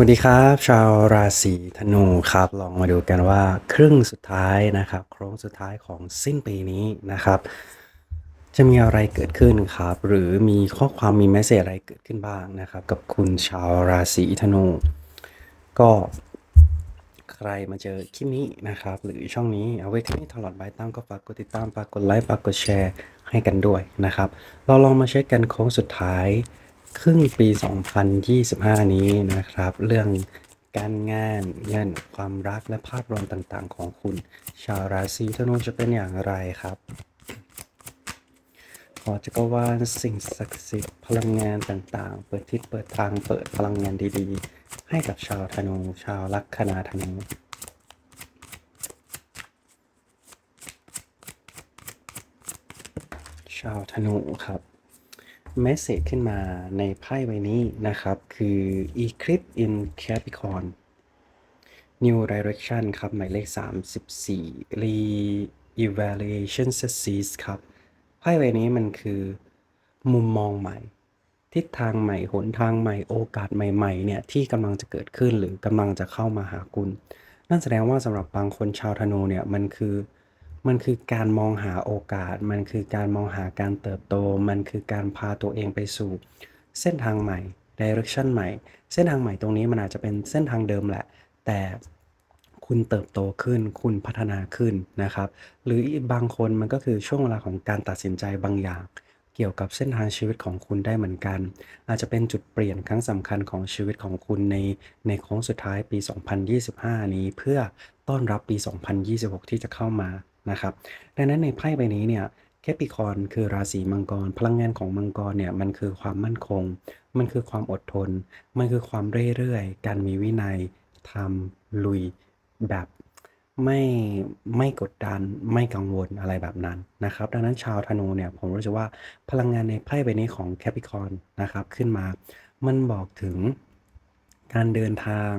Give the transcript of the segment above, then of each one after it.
วัสดีครับ ชาวราศีธนูครับ ลองมาดูกันว่าครึ่งสุดท้ายนะครับ โค้งสุดท้ายของสิ้นปีนี้นะครับ จะมีอะไรเกิดขึ้นครับ หรือมีข้อความมีแมสเซจอะไรเกิดขึ้นบ้างนะครับ กับคุณชาวราศีธนู ก็ใครมาเจอคลิปนี้นะครับ หรือช่องนี้เอาไว้คลิปนี้ตลอดไปตั้งก็ฝากกดติดตามฝากกดไลค์ฝากกดแชร์ให้กันด้วยนะครับ เราลองมาเช็คกันโค้งสุดท้าย ครึ่งปี 2025 นี้นะครับ เรื่องการงานเงินความรักและภาพรวมต่างๆ ของคุณ ชาวราศีธนูจะเป็นอย่างไรครับขอจักรวาลสิ่งศักดิ์สิทธิ์พลังงานต่างๆ เปิดทิศเปิดทางเปิดพลังงานดีๆ ให้กับชาวธนูชาวลัคนาธนูชาวธนูครับ เมสเซจขึ้นมาในไพ่ใบนี้นะครับ คือ Eclipse in Capricorn New Direction ครับ หมายเลข 34 Re-Evaluation Success ครับ ไพ่ใบนี้มันคือมุมมองใหม่ ทิศทางใหม่ หนทางใหม่ โอกาสใหม่ ๆ เนี่ย ที่กำลังจะเกิดขึ้นหรือกำลังจะเข้ามาหาคุณ นั่นแสดงว่าสำหรับบางคนชาวธนูเนี่ย มันคือ มันคือการมองหาโอกาส มันคือการมองหาการเติบโต มันคือการพาตัวเองไปสู่ เส้นทางใหม่ direction ใหม่ เส้นทางใหม่ตรงนี้มันอาจจะเป็นเส้นทางเดิมแหละ แต่คุณเติบโตขึ้น คุณพัฒนาขึ้นนะครับ หรืออีกบางคนมันก็คือช่วงเวลาของการตัดสินใจบางอย่าง เกี่ยวกับเส้นทางชีวิตของคุณได้เหมือนกัน อาจจะเป็นจุดเปลี่ยนครั้งสำคัญของชีวิตของคุณในในโค้งสุดท้ายปี 2025 นี้เพื่อต้อนรับปี 2026 ที่จะเข้ามา นะครับ ดังนั้นในไพ่ใบนี้เนี่ยแคปิคอนคือราศีมังกร พลังงานของมังกรเนี่ยมันคือความมั่นคง มันคือความอดทน มันคือความเรื่อยๆ การมีวินัยทำลุยแบบไม่ไม่กดดันไม่กังวลอะไรแบบนั้นนะครับ ดังนั้นชาวธนูเนี่ยผมรู้สึกว่าพลังงานในไพ่ใบนี้ของแคปิคอนนะครับขึ้นมา มันบอกถึงการเดินทาง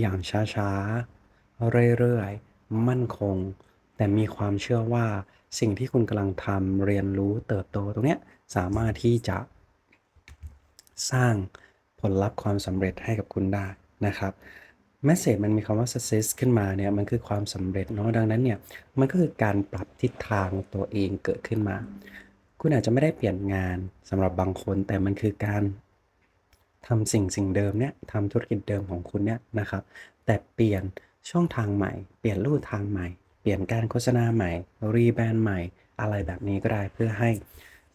อย่างช้าๆ เรื่อยๆ มั่นคง แต่มีความเชื่อว่าสิ่งที่คุณกำลังทำเรียนรู้เติบโตตรงเนี้ยสามารถที่จะสร้างผลลัพธ์ความสำเร็จให้กับคุณได้นะครับแมสเซจมันมีคำว่า success ขึ้นมาเนี่ยมันคือความสำเร็จเนาะดังนั้นเนี่ยมันก็คือการปรับทิศทางตัวเองเกิดขึ้นมา คุณอาจจะไม่ได้เปลี่ยนงานสำหรับบางคน แต่มันคือการทำสิ่งสิ่งเดิมเนี่ยทำธุรกิจเดิมของคุณเนี่ยนะครับ แต่เปลี่ยนช่องทางใหม่ เปลี่ยนรูปทางใหม่ เปลี่ยนการโฆษณาใหม่ รีแบรนด์ใหม่ อะไรแบบนี้ก็ได้เพื่อให้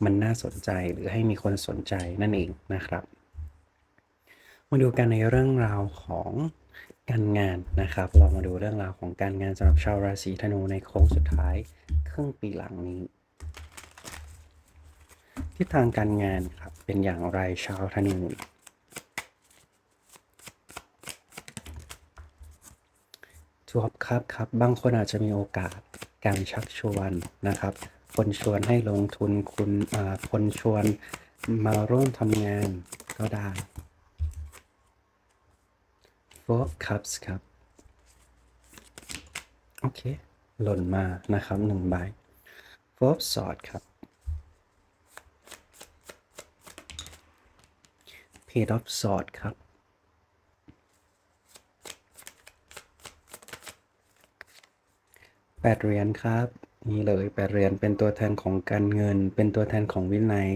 มันน่าสนใจหรือให้มีคนสนใจนั่นเองนะครับ มาดูกันในเรื่องราวของการงานนะครับ เรามาดูเรื่องราวของการงานสำหรับชาวราศีธนูในโค้งสุดท้ายครึ่งปีหลังนี้ทิศทางการงานครับเป็นอย่างไรชาวธนู ทวบครับครับบางคนอาจจะมีโอกาสการชักชวนนะครับ คนชวนให้ลงทุนคุณคนชวนมาร่วมทำงานก็ได้ Four of Cups ครับ โอเค หล่นมานะครับหนึ่งใบ Four of Swords ครับ Page of Swords ครับ แปดเหรียญครับ นี่เลยแปดเหรียญเป็นตัวแทนของการเงิน เป็นตัวแทนของวินัย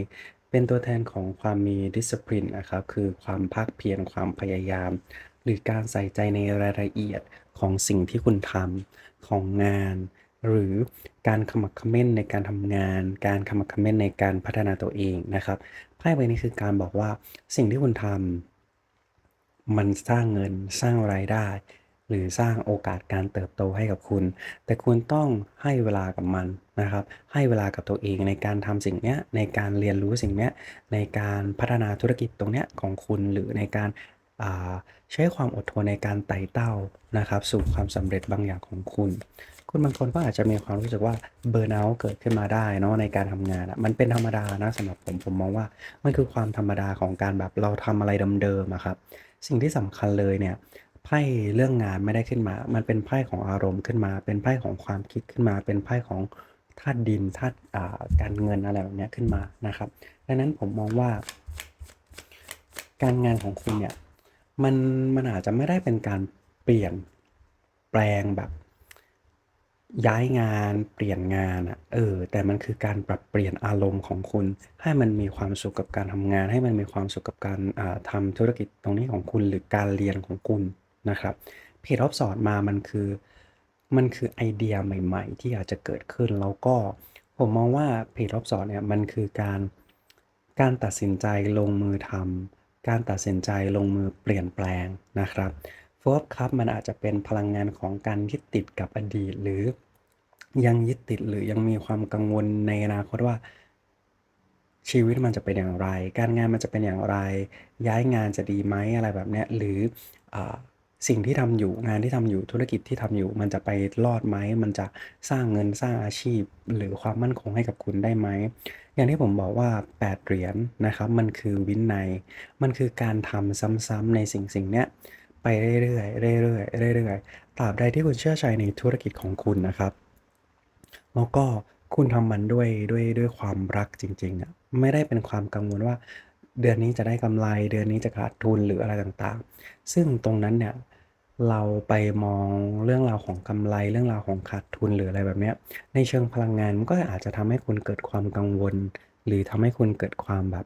เป็นตัวแทนของความมี discipline นะครับ คือความภาคเพียรความพยายาม หรือการใส่ใจในรายละเอียดของสิ่งที่คุณทำของงาน หรือการขมักขม้นในการทำงาน การขมักขม้นในการพัฒนาตัวเองนะครับไพ่ใบนี้คือการบอกว่าสิ่งที่คุณทำมันสร้างเงินสร้างรายได้ หรือสร้างโอกาสการเติบโตให้กับคุณ แต่คุณต้องให้เวลากับมันนะครับ ให้เวลากับตัวเองในการทำสิ่งเนี้ยในการเรียนรู้สิ่งเนี้ยในการพัฒนาธุรกิจตรงเนี้ยของคุณหรือในการใช้ความอดทนในการไต่เต้านะครับสู่ความสำเร็จบางอย่างของคุณ คุณบางคนก็อาจจะมีความรู้สึกว่าเบ r n ร์ u t เกิดขึ้นมาได้เนาะในการทำงานอะมันเป็นธรรมดานะสำหรับผมผมมองว่ามันคือความธรรมดาของการแบบเราทำอะไรเดิมๆครับ สิ่งที่สำคัญเลยเนี่ย ไพ่เรื่องงานไม่ได้ขึ้นมา มันเป็นไพ่ของอารมณ์ขึ้นมา เป็นไพ่ของความคิดขึ้นมา เป็นไพ่ของธาตุดินธาตุการเงินอะไรแบบนี้ขึ้นมานะครับ ดังนั้นผมมองว่า การงานของคุณเนี่ยมันมันอาจจะไม่ได้เป็นการเปลี่ยนแปลงแบบ ย้ายงานเปลี่ยนงานอะเออ แต่มันคือการปรับเปลี่ยนอารมณ์ของคุณ ให้มันมีความสุขกับการทำงาน ให้มันมีความสุขกับการาทำธุรกิจตรงนี้ของคุณหรือการเรียนของคุณ นะครับ Page of Swords มามันคือมันคือไอเดียใหม่ ๆ ที่อาจจะเกิดขึ้น แล้วก็ผมมองว่า Page of Swords เนี่ยมันคือการการตัดสินใจลงมือทำการตัดสินใจลงมือเปลี่ยนแปลงนะครับ Four of Cups มันอาจจะเป็นพลังงานของการยึดติดกับอดีต หรือยังยึดติดหรือยังมีความกังวลในอนาคตว่า ชีวิตมันจะเป็นอย่างไร การงานมันจะเป็นอย่างไร ย้ายงานจะดีไหมอะไรแบบเนี้ยหรืออ สิ่งที่ทำอยู่งานที่ทำอยู่ธุรกิจที่ทำอยู่ มันจะไปรอดไหมมันจะสร้างเงินสร้างอาชีพ หรือความมั่นคงให้กับคุณได้ไหมอย่างที่ผมบอกว่า 8 เหรียญนะครับมันคือวินัย มันคือการทำซ้ำๆในสิ่งสิ่งเนี้ยไปเรื่อยๆเรื่อยๆเรื่อยๆตราบใดที่คุณเชื่อใจในธุรกิจของคุณนะครับ แล้วก็คุณทำมันด้วยด้วยด้วยความรักจริงๆอะไม่ได้เป็นความกังวลว่าเดือนนี้จะได้กำไรเดือนนี้จะขาดทุนหรืออะไรต่างๆ ซึ่งตรงนั้นเนี่ย เราไปมองเรื่องราวของกำไร เรื่องราวของขาดทุนหรืออะไรแบบเนี้ย ในเชิงพลังงานมันก็อาจจะทำให้คุณเกิดความกังวล หรือทำให้คุณเกิดความแบบ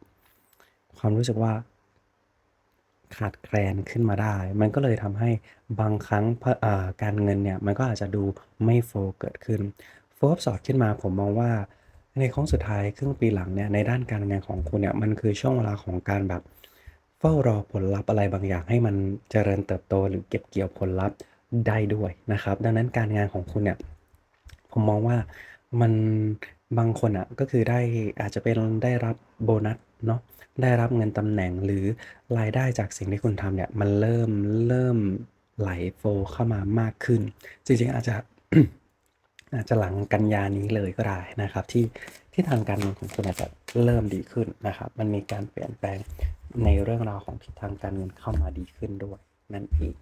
ความรู้สึกว่า ขาดแคลนขึ้นมาได้ มันก็เลยทำให้บางครั้งการเงินเนี่ยมันก็อาจจะดูไม่โฟเกิดขึ้นโฟลว์สอดขึ้นมาผมมองว่าในโค้งสุดท้ายครึ่งปีหลังเนี่ยในด้านการงานของคุณเนี่ยมันคือช่วงเวลาของการแบบ เฝ้ารอผลลัพธ์อะไรบางอย่างให้มันเจริญเติบโต หรือเก็บเกี่ยวผลลัพธ์ได้ด้วยนะครับ ดังนั้นการงานของคุณเนี่ยผมมองว่ามันบางคนอะก็คือได้อาจจะเป็นได้รับโบนัสเนาะได้รับเงินตำแหน่งหรือรายได้จากสิ่งที่คุณทำเนี่ยมันเริ่มเริ่มไหลโฟเข้ามามากขึ้น จริงๆอาจจะอาจจะหลังกันยานี้เลยก็ได้นะครับ ที่ที่ทางการเงินของคุณอาจจะเริ่มดีขึ้นนะครับ มันมีการเปลี่ยนแปลง ในเรื่องราวของทิศทางการเงินเข้ามาดีขึ้นด้วย นั่นเอง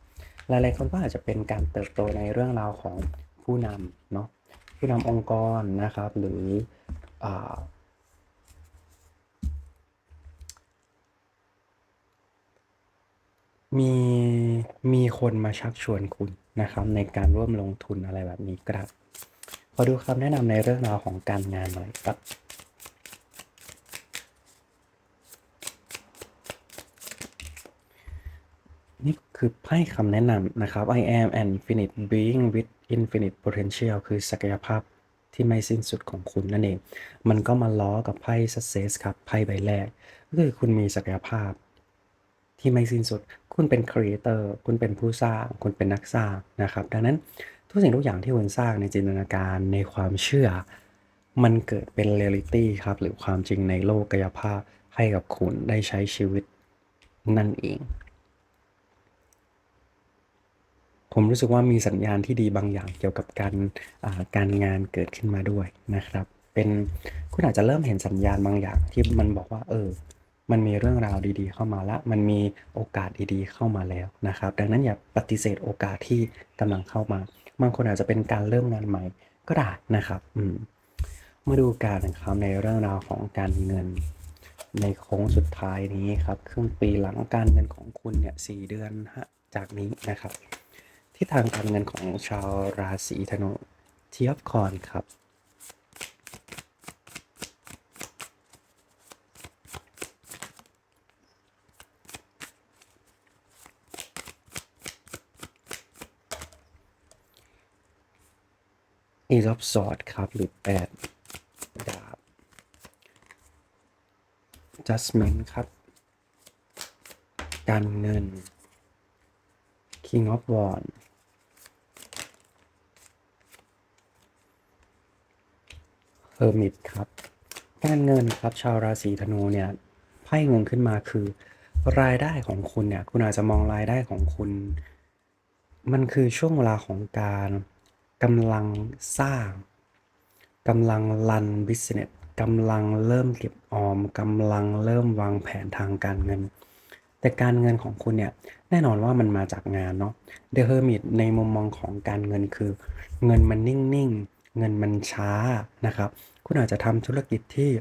หลายๆคนก็อาจจะเป็นการเติบโตในเรื่องราวของผู้นำเนาะผู้นำองค์กรนะครับ หรืออมีมีคนมาชักชวนคุณนะครับ ในการร่วมลงทุนอะไรแบบนี้ครับขอดูคำแนะนำในเรื่องราวของการงานหน่อยครับ นี่คือไพ่คำแนะนำนะครับ I am an infinite being with infinite potential คือศักยภาพที่ไม่สิ้นสุดของคุณนั่นเอง มันก็มาล้อกับไพ่ success ครับ ไพ่ใบแรก ก็คือคุณมีศักยภาพ ที่ไม่สิ้นสุด คุณเป็นครีเอเตอร์ คุณเป็นผู้สร้าง คุณเป็นนักสร้างนะครับ ดังนั้นทุกสิ่งทุกอย่างที่คุณสร้างในจินตนาการ ในความเชื่อ มันเกิดเป็นเรียลิตี้ครับ หรือความจริงในโลกกายภาพให้กับคุณได้ใช้ชีวิตนั่นเอง ผมรู้สึกว่ามีสัญญาณที่ดีบางอย่างเกี่ยวกับการการงานเกิดขึ้นมาด้วยนะครับ เป็นคุณอาจจะเริ่มเห็นสัญญาณบางอย่างที่มันบอกว่า เออ มันมีเรื่องราวดีๆ เข้ามาล้วมันมีโอกาสดีๆ เข้ามาแล้วนะครับ ดังนั้นอย่าปฏิเสธโอกาสที่กำลังเข้ามา บางคนอาจจะเป็นการเริ่มงานใหม่ก็ได้นะครับอืมมาดูการนะครับในเรื่องราวของการเงินในโค้งสุดท้ายนี้ครับครึ่งปีหลังการเงินของคุณเนี่ยสเดือนฮะจากนี้นะครับ ที่ทางการเงินของชาวราศีธนูเทียบคอนครับ Ace of Swords ครับหรือ8ดดาบ Judgment ครับ การเงิน King of Wands Hermit ครับการเงินครับชาวราศีธนูเนี่ยไพ่เงินขึ้นมาคือ รายได้ของคุณเนี่ยคุณอาจจะมองรายได้ของคุณ มันคือช่วงเวลาของการกำลังสร้างกำลังรันบิสเนสกำลังเริ่มเก็บออมกำลังเริ่มวางแผนทางการเงิน แต่การเงินของคุณเนี่ยแน่นอนว่ามันมาจากงานเนาะ The Hermit ในมุมมองของการเงินคือ เงินมันนิ่งๆ เงินมันช้านะครับ คุณอาจจะทำธุรกิจที่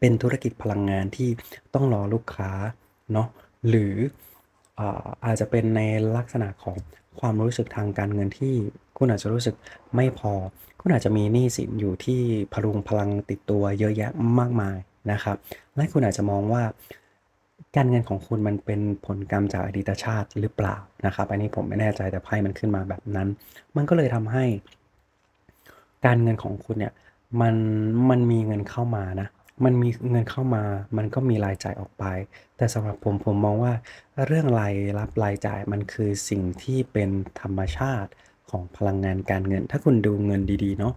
เป็นธุรกิจพลังงานที่ต้องรอลูกค้าเนาะหรืออาจจะเป็นในลักษณะของความรู้สึกทางการเงินที่คุณอาจจะรู้สึกไม่พอ คุณอาจจะมีหนี้สินอยู่ที่พรุงพลังติดตัวเยอะแยะมากมายนะครับ และคุณอาจจะมองว่าการเงินของคุณมันเป็นผลกรรมจากอดีตชาติหรือเปล่านะครับ อันนี้ผมไม่แน่ใจแต่ไพ่มันขึ้นมาแบบนั้น มันก็เลยทำให้ การเงินของคุณเนี่ยมันมันมีเงินเข้ามานะ มันมีเงินเข้ามา มันก็มีรายจ่ายออกไป แต่สำหรับผมผมมองว่าเรื่องรายรับรายจ่ายมันคือสิ่งที่เป็นธรรมชาติของพลังงานการเงิน ถ้าคุณดูเงินดีๆเนาะ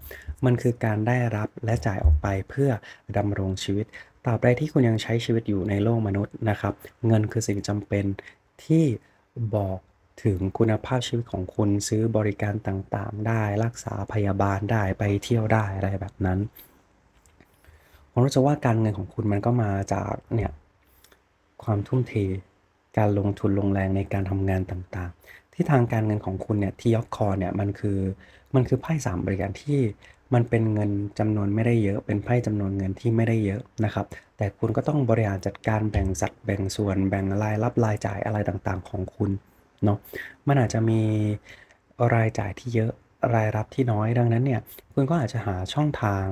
มันคือการได้รับและจ่ายออกไปเพื่อดำรงชีวิตตราบใดที่คุณยังใช้ชีวิตอยู่ในโลกมนุษย์นะครับ เงินคือสิ่งจำเป็นที่บอก ถึงคุณภาพชีวิตของคุณซื้อบริการต่างๆ ได้รักษาพยาบาลได้ไปเที่ยวได้อะไรแบบนั้นผมรู้สึกว่าการเงินของคุณมันก็มาจากเนี่ยความทุ่มเทการลงทุนลงแรงในการทำงานต่างๆ ที่ทางการเงินของคุณเนี่ยที่ยอกคอเนี่ยมันคือมันคือไพ่สามบริการที่มันเป็นเงินจำนวนไม่ได้เยอะ เป็นไพ่จำนวนเงินที่ไม่ได้เยอะนะครับ แต่คุณก็ต้องบริหารจัดการแบ่งสัดแบ่งส่วน แบ่งรายรับรายจ่ายอะไรต่างๆ ของคุณ เนาะมันอาจจะมีรายจ่ายที่เยอะรายรับที่น้อยดังนั้นเนี่ยคุณก็อาจจะหาช่องทาง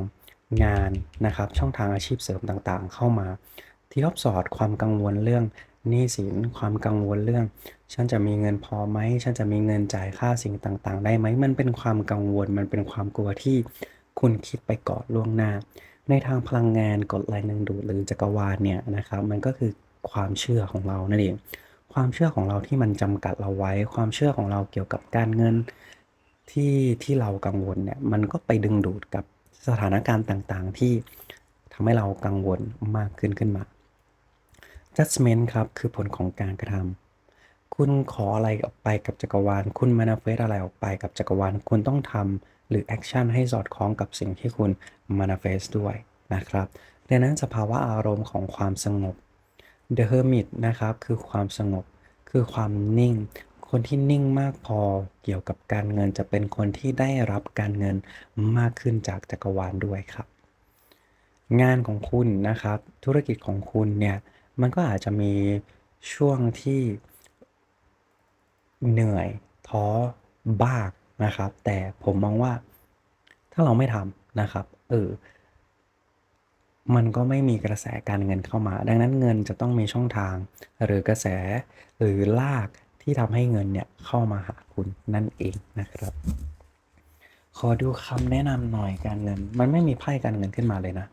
งานนะครับ ช่องทางอาชีพเสริมต่างๆ เข้ามาที่ทบสอดความกังวลเรื่องหนี้สินความกังวลเรื่อง ฉันจะมีเงินพอไหมฉันจะมีเงินจ่ายค่าสิ่งต่างๆ ได้ไหมมันเป็นความกังวลมันเป็นความกลัวที่คุณคิดไปก่อนล่วงหน้า ในทางพลังงานกฎแรงดึงดูดหรือจักรวาลเนี่ยนะครับ มันก็คือความเชื่อของเรานั่นเอง ความเชื่อของเราที่มันจำกัดเราไว้ ความเชื่อของเราเกี่ยวกับการเงินที่ที่เรากังวลเนี่ยมันก็ไปดึงดูดกับสถานการณ์ต่างๆ ที่ทำให้เรากังวลมากขึ้นขึ้นมา judgment ครับคือผลของการกระทำคุณขออะไรออกไปกับจักรวาล คุณ manifest อะไรออกไปกับจักรวาล คุณต้องทำหรือ action ให้สอดคล้องกับสิ่งที่คุณ manifest ด้วยนะครับ ดังนั้นสภาวะอารมณ์ของความสงบ The Hermit นะครับคือความสงบ คือความนิ่ง คนที่นิ่งมากพอเกี่ยวกับการเงินจะเป็นคนที่ได้รับการเงินมากขึ้นจากจักรวาลด้วยครับ งานของคุณนะครับ ธุรกิจของคุณเนี่ยมันก็อาจจะมีช่วงที่เหนื่อยท้อบ้างนะครับ แต่ผมมองว่าถ้าเราไม่ทำนะครับเออ มันก็ไม่มีกระแสการเงินเข้ามา ดังนั้นเงินจะต้องมีช่องทาง หรือกระแสหรือลากที่ทำให้เงินเนี่ยเข้ามาหาคุณนั่นเองนะครับ ขอดูคำแนะนำหน่อยการเงิน มันไม่มีไพ่การเงินขึ้นมาเลยนะ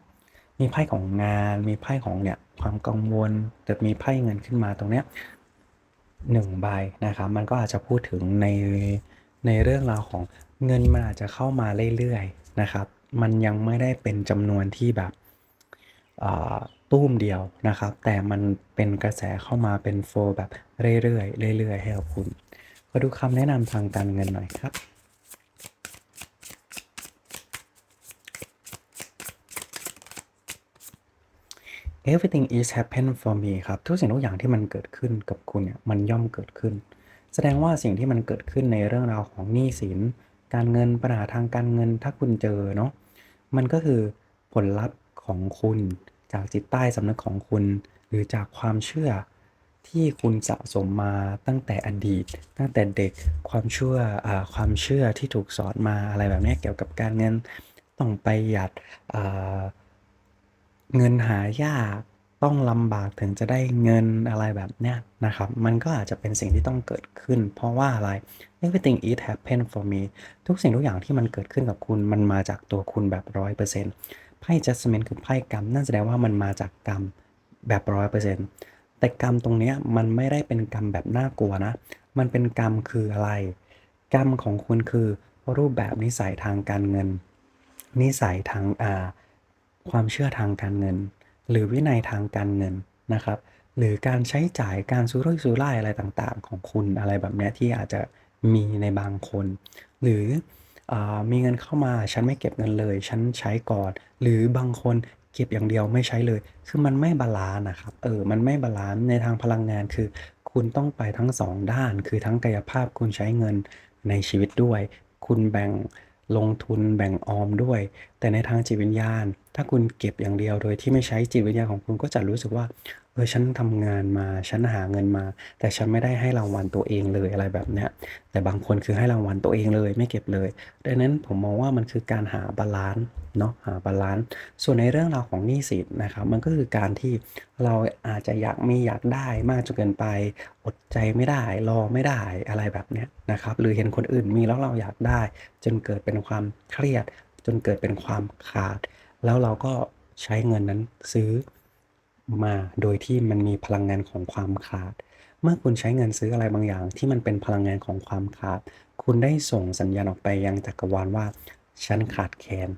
มีไพ่ของงาน มีไพ่ของเนี่ยความกังวล แต่มีไพ่เงินขึ้นมาตรงเนี้ยหนึ่งใบนะครับ มันก็อาจจะพูดถึงในในเรื่องราวของเงินมันอาจจะเข้ามาเรื่อยๆนะครับ มันยังไม่ได้เป็นจำนวนที่แบบ ตู้มเดียวนะครับ แต่มันเป็นกระแสเข้ามาเป็นโฟแบบเรื่อยๆเรื่อยๆให้กับคุณมาดูคำแนะนำทางการเงินหน่อยครับ everything is happen for me ครับ ทุกสิ่งทุกอย่างที่มันเกิดขึ้นกับคุณเนี่ยมันย่อมเกิดขึ้น แสดงว่าสิ่งที่มันเกิดขึ้นในเรื่องราวของหนี้สิน การเงินปัญหาทางการเงินถ้าคุณเจอเนาะมันก็คือผลลัพธ์ของคุณ จากจิตใต้สำนึกของคุณ หรือจากความเชื่อที่คุณสะสมมาตั้งแต่อดีต ตั้งแต่เด็กความเชื่ออความเชื่อที่ถูกสอนมาอะไรแบบนี้เกี่ยวกับการเงินต้องไปหยัดเงินหายากต้องลำบากถึงจะได้เงินอะไรแบบเนี้ยนะครับ มันก็อาจจะเป็นสิ่งที่ต้องเกิดขึ้น เพราะว่าอะไร everything is happen for me ทุกสิ่งทุกอย่างที่มันเกิดขึ้นกับคุณมันมาจากตัวคุณแบบร้อยเปอร์เซ็นต์ ไพ่ judgment คือไพ่กรรมนั่นแสดงว่ามันมาจากกรรมแบบร้อยเปอร์เซ็นต์แต่กรรมตรงนี้มันไม่ได้เป็นกรรมแบบน่ากลัวนะ มันเป็นกรรมคืออะไร กรรมของคุณคือรูปแบบนิสัยทางการเงิน นิสัยทางอ่าความเชื่อทางการเงิน หรือวินัยทางการเงินนะครับ หรือการใช้จ่ายการซื้อรุ่ยซื้อไล่อะไรต่างๆ ของคุณอะไรแบบนี้ที่อาจจะมีในบางคน หรือ มีเงินเข้ามาฉันไม่เก็บเงินเลย ฉันใช้ก่อน หรือบางคนเก็บอย่างเดียวไม่ใช้เลย คือมันไม่บาลานซ์นะครับ เออ มันไม่บาลานซ์ในทางพลังงานคือ คุณต้องไปทั้งสองด้าน คือทั้งกายภาพคุณใช้เงินในชีวิตด้วย คุณแบ่งลงทุนแบ่งออมด้วย แต่ในทางจิตวิญญาณ ถ้าคุณเก็บอย่างเดียวโดยที่ไม่ใช้จิตวิทยาณของคุณก็จะรู้สึกว่า เออฉันทำงานมาฉันหาเงินมา แต่ฉันไม่ได้ให้รางวัลตัวเองเลยอะไรแบบเนี้ยแต่บางคนคือให้รางวัลตัวเองเลยไม่เก็บเลยดังนั้นผมมองว่ามันคือการหาบาลานซ์เนาะหาบาลานซ์ส่วนในเรื่องราวของหนี้สินนะครับมันก็คือการที่เราอาจจะอยากมีอยากได้มากจนเกินไป อดใจไม่ได้รอไม่ได้อะไรแบบเนี้ยนะครับหรือเห็นคนอื่นมีแล้วเราอยากได้ จนเกิดเป็นความเครียด จนเกิดเป็นความขาด แล้วเราก็ใช้เงินนั้นซื้อ มาโดยที่มันมีพลังงานของความขาด เมื่อคุณใช้เงินซื้ออะไรบางอย่าง ที่มันเป็นพลังงานของความขาด คุณได้ส่งสัญญาณออกไปยังจักรวาลว่า ฉันขาดแคลน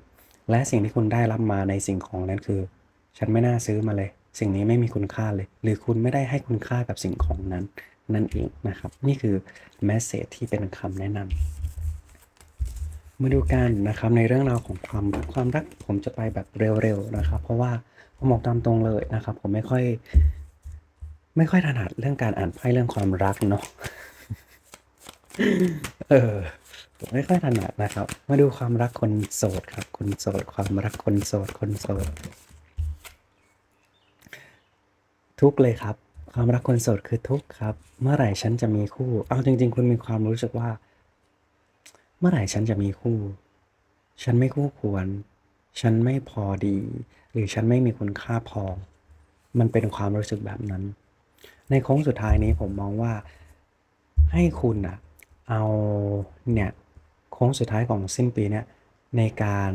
และสิ่งที่คุณได้รับมาในสิ่งของนั้นคือ ฉันไม่น่าซื้อมาเลย สิ่งนี้ไม่มีคุณค่าเลย หรือคุณไม่ได้ให้คุณค่ากับสิ่งของนั้น นั่นเองนะครับ นี่คือแมสเซจที่เป็นคำแนะนำ มาดูกันนะครับในเรื่องราวของความรักความรักผมจะไปแบบเร็วๆนะครับ เพราะว่าผมบอกตามตรงเลยนะครับ ผมไม่ค่อย ไม่ค่อยถนัดเรื่องการอ่านไพ่เรื่องความรักเนาะเออผมไม่ค่อยถนัดนะครับ มาดูความรักคนโสดครับ คนโสด ความรักคนโสด คนโสด ทุกเลยครับ ความรักคนโสดคือทุกครับ เมื่อไหร่ฉันจะมีคู่ เอาจริง ๆ คุณมีความรู้สึกว่า เมื่อไหร่ฉันจะมีคู่ ฉันไม่คู่ควร ฉันไม่พอดี หรือฉันไม่มีคุณค่าพอ มันเป็นความรู้สึกแบบนั้น ในโค้งสุดท้ายนี้ผมมองว่าให้คุณอะเอาเนี่ยโค้งสุดท้ายของสิ้นปีเนี่ยในการ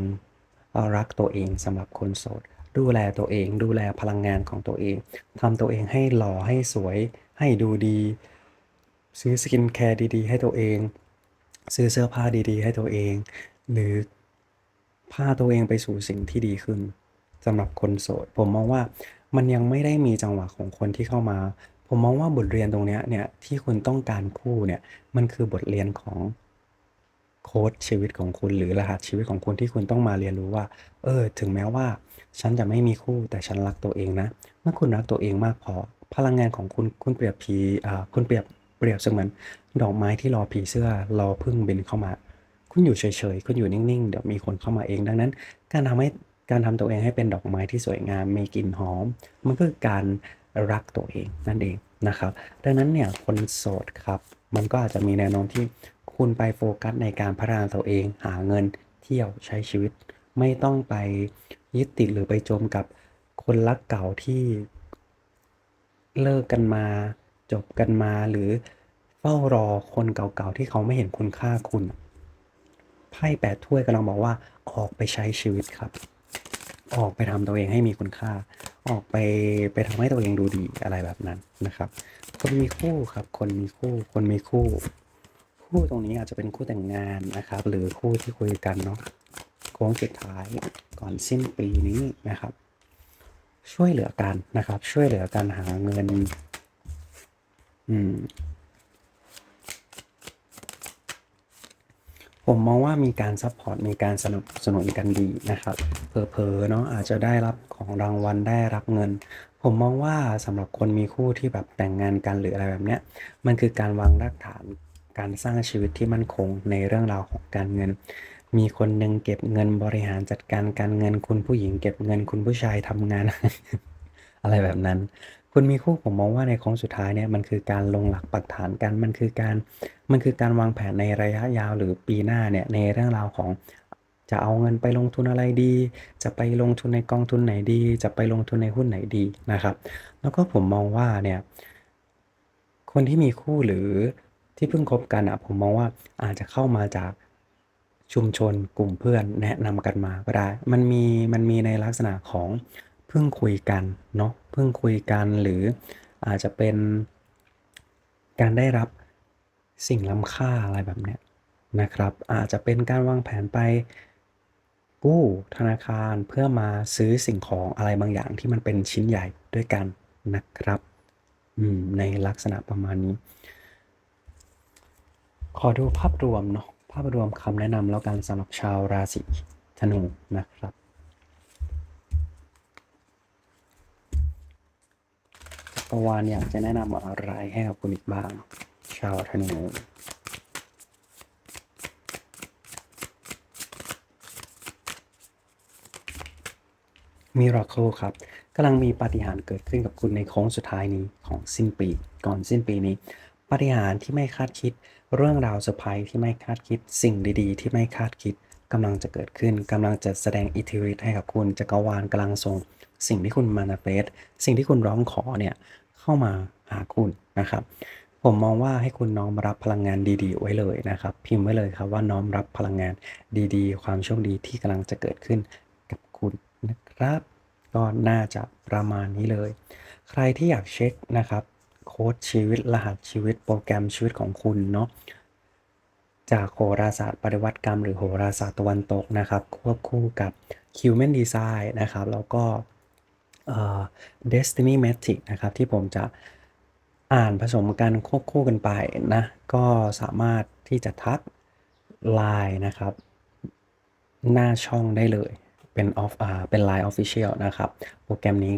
ารักตัวเองสำหรับคนโสด ดูแลตัวเอง ดูแลพลังงานของตัวเองทำตัวเองให้หล่อให้สวย ให้ดูดี ซื้อสกินแคร์ดีๆ ให้ตัวเอง ซื้อเสื้อผ้าดีๆ ให้ตัวเอง หรือพาตัวเองไปสู่สิ่งที่ดีขึ้นสำหรับคนโสด ผมมองว่ามันยังไม่ได้มีจังหวะของคนที่เข้ามา ผมมองว่าบทเรียนตรงนี้เนี่ยที่คุณต้องการคู่เนี่ยมันคือบทเรียนของโค้ดชีวิตของคุณหรือรหัสชีวิตของคุณที่คุณต้องมาเรียนรู้ว่า เออ ถึงแม้ว่า ฉันจะไม่มีคู่แต่ฉันรักตัวเองนะ เมื่อคุณรักตัวเองมากพอพลังงานของคุณคุณเปรียบผีอ่าคุณเปรียบ เปรียบเสมือนดอกไม้ที่รอผีเสื้อรอพึ่งบินเข้ามา คุณอยู่เฉยๆ คุณอยู่นิ่งๆ เดี๋ยวมีคนเข้ามาเองดังนั้น การทำให้การทำตัวเองให้เป็นดอกไม้ที่สวยงามมีกลิ่นหอม มันก็คือการรักตัวเองนั่นเองนะครับ ดังนั้นเนี่ยคนโสดครับ มันก็อาจจะมีแนวโน้มที่คุณไปโฟกัสในการพัฒนาตัวเอง หาเงินเที่ยวใช้ชีวิต ไม่ต้องไปยึดติดหรือไปจมกับคนรักเก่าที่เลิกกันมา จบกันมาหรือเฝ้ารอคนเก่าๆที่เขาไม่เห็นคุณค่าคุณ ไพ่แปดถ้วยกำลังบอกว่าออกไปใช้ชีวิตครับ ออกไปทำตัวเองให้มีคุณค่า ออกไปไปทำให้ตัวเองดูดีอะไรแบบนั้นนะครับ คนมีคู่ครับ คนมีคู่คนมีคู่ คู่ตรงนี้อาจจะเป็นคู่แต่งงานนะครับ หรือคู่ที่คุยกันเนาะโค้งสุดท้ายก่อนสิ้นปีนี้นะครับ ช่วยเหลือกันนะครับ ช่วยเหลือกันหาเงิน ผมมองว่ามีการซัพพอร์ตมีการสนับสนุนกันดีนะครับเผอๆเนาะอาจจะได้รับของรางวัลได้รับเงิน ผมมองว่าสำหรับคนมีคู่ที่แบบแต่งงานกันหรืออะไรแบบเนี้ยมันคือการวางรากฐานการสร้างชีวิตที่มั่นคงในเรื่องราวของการเงิน มีคนหนึ่งเก็บเงินบริหารจัดการการเงินคุณผู้หญิงเก็บเงินคุณผู้ชายทำงาน อะไรแบบนั้น คุณมีคู่ผมมองว่าในโค้งสุดท้ายเนี่ยมันคือการลงหลักปักฐานกันมันคือการมันคือการวางแผนในระยะยาวหรือปีหน้าเนี่ยในเรื่องราวของจะเอาเงินไปลงทุนอะไรดี จะไปลงทุนในกองทุนไหนดี จะไปลงทุนในหุ้นไหนดีนะครับ แล้วก็ผมมองว่าเนี่ยคนที่มีคู่หรือที่เพิ่งคบกันอะผมมองว่าอาจจะเข้ามาจากชุมชนกลุ่มเพื่อนแนะนำกันมาก็ได้ มันมีมันมีในลักษณะของ เพิ่งคุยกันเนาะเพิ่งคุยกันหรืออาจจะเป็นการได้รับสิ่งล้ำค่าอะไรแบบเนี้ยนะครับ อาจจะเป็นการวางแผนไปกู้ธนาคารเพื่อมาซื้อสิ่งของอะไรบางอย่างที่มันเป็นชิ้นใหญ่ด้วยกันนะครับในลักษณะประมาณนี้ ขอดูภาพรวมเนาะภาพรวมคำแนะนำแล้วกันสำหรับชาวราศีธนูนะครับ จักวาลอยากจะแนะนำอะไรให้กับคุณอีกบ้าง ชาวธนูอ Miracle ครับกำลังมีปาฏิหาริย์เกิดขึ้นกับคุณในโค้งสุดท้ายนี้ของสิ้นปี ก่อนสิ้นปีนี้ปาฏิหาริย์ที่ไม่คาดคิด เรื่องราวเซอร์ไพรส์ที่ไม่คาดคิด สิ่งดีๆ ที่ไม่คาดคิดกำลังจะเกิดขึ้นกำลังจะแสดงอิทธิฤทธิ์ให้กับคุณจักรวาลกำลังส่งสิ่งที่คุณมานาเฟสสิ่งที่คุณร้องขอเนี่ย เข้ามาหาคุณนะครับ ผมมองว่าให้คุณน้อมรับพลังงานดีๆ ไว้เลยนะครับ พิมพ์ไว้เลยครับว่าน้อมรับพลังงานดีๆ ความโชคดีที่กำลังจะเกิดขึ้นกับคุณนะครับ ก็น่าจะประมาณนี้เลย ใครที่อยากเช็คนะครับโค้ดชีวิตรหัสชีวิตโปรแกรมชีวิตของคุณเนาะจากโหราศาสตร์ปฏิวัติกรรม หรือโหราศาสตร์ตะวันตกนะครับ ควบคู่กับ Human Design นะครับ แล้วก็ Destiny Matrix นะครับที่ผมจะอ่านผสมกันควบคู่กันไปนะก็สามารถที่จะทักไลน์นะครับ หน้าช่องได้เลยเป็นออฟอาเป็น Line Official นะครับ โปรแกรมนี้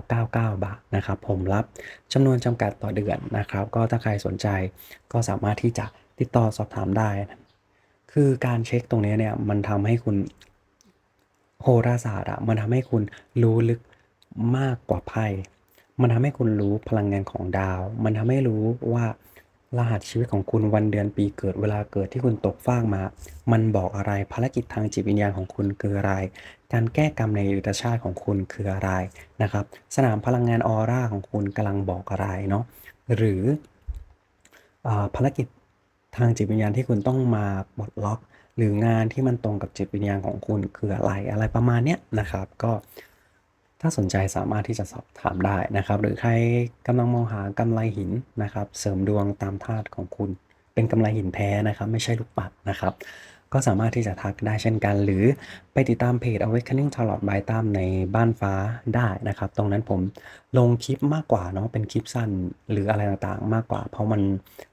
999 บาทนะครับ ผมรับจำนวนจำกัดต่อเดือนนะครับ ก็ถ้าใครสนใจก็สามารถที่จะติดต่อสอบถามได้ คือการเช็คตรงนี้เนี่ย มันทำให้คุณโหราศาสตร์อะมันทำให้คุณรู้ลึก มากกว่าไพ่ มันทำให้คุณรู้พลังงานของดาว มันทำให้รู้ว่ารหัสชีวิตของคุณวันเดือนปีเกิดเวลาเกิดที่คุณตกฟากมา มันบอกอะไรภารกิจทางจิตวิญญาณของคุณคืออะไร การแก้กรรมในอดีตชาติของคุณคืออะไรนะครับ สนามพลังงานออร่าของคุณกำลังบอกอะไรเนาะ หรืออภารกิจทางจิตวิญญาณที่คุณต้องมาปลดล็อก หรืองานที่มันตรงกับจิตวิญญาณของคุณคืออะไรอะไรประมาณเนี้ยนะครับ ก็ ถ้าสนใจสามารถที่จะสอบถามได้นะครับ หรือใครกำลังมองหากำไรหินนะครับ เสริมดวงตามธาตุของคุณ เป็นกำไรหินแท้นะครับ ไม่ใช่ลูกปัดนะครับ ก็สามารถที่จะทักได้เช่นกัน หรือไปติดตามเพจ Awakening Tarot by ตั้มในบ้านฟ้าได้นะครับ ตรงนั้นผมลงคลิปมากกว่าเนาะเป็นคลิปสั้นหรืออะไรต่างๆ มากกว่า เพราะมัน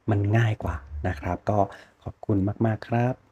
มันง่ายกว่านะครับ ก็ขอบคุณมากๆครับ